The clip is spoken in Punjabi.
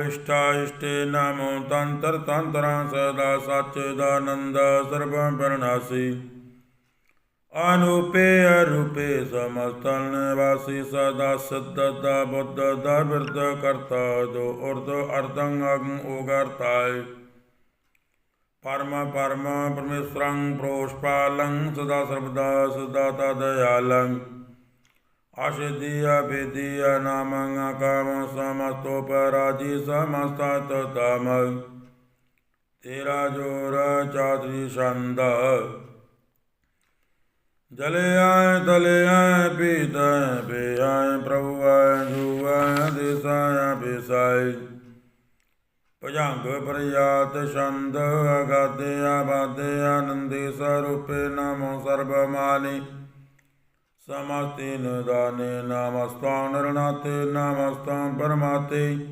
ਵਿਸ਼ਟਾ ਇਸ਼ਟੇ ਨਮੋ ਤੰਤਰ ਤੰਤਰਾਂ ਸਦਾ ਸੱਚ ਦਾਨੰਦ ਸਰਬੰ ਪਰਨਾਸੀ ਅਨੂਪੇ ਅਰੂਪੇ ਸਮਸਤਨ ਵਾਸੀ ਸਦਾ ਸਿੱਧਤਾ ਬੁੱਧ ਦਾ ਬਿਰਦ ਕਰਤਾ ਜੋ ਉਰਦ ਅਰਦੰ ਅਗੰ ਉਗਰਤਾਇ ਪਰਮ ਪਰਮ ਪਰਮੇਸ਼ਰੰ ਪ੍ਰੋਸ਼ਪਾਲੰ ਸਦਾ ਸਰਬਦਾ ਸਦਾ ਤਦਯਾਲੰ ਆਸ਼ਿਦੀਆ ਬੇਦੀਆ ਨਾਮੰ ਕਾਮ ਸਮਸਤੋ ਪਰਾਜੀ ਸਮਸਤਤ ਤਮ ਤੇਰਾ ਜੋਰ ਚਾਤਰੀ ਛੰਦ ਜਲੇ ਆਏ ਤਲੇ ਆਏ ਪੀਤੈ ਬੇ ਆਏ ਪ੍ਰਭੂ ਆਏ ਜੂ ਆਏ ਦੇਸਾਇਆ ਬੇਸਾਈ ਭਜੰਗ ਪ੍ਰਿਆਤ ਛੰਦ ਅਗਾਦੇ ਆਬਾਦੇ ਆਨੰਦੇ ਸਰੂਪੇ ਨਮੋ ਸਰਬ ਮਾਨੀ ਸਮਸਤੇ ਨਿਦਾਨੇ ਨਮਸਤਾਂ ਨਰਨਾਤੇ ਨਮਸਤਾਂ ਪਰਮਾਤੇ।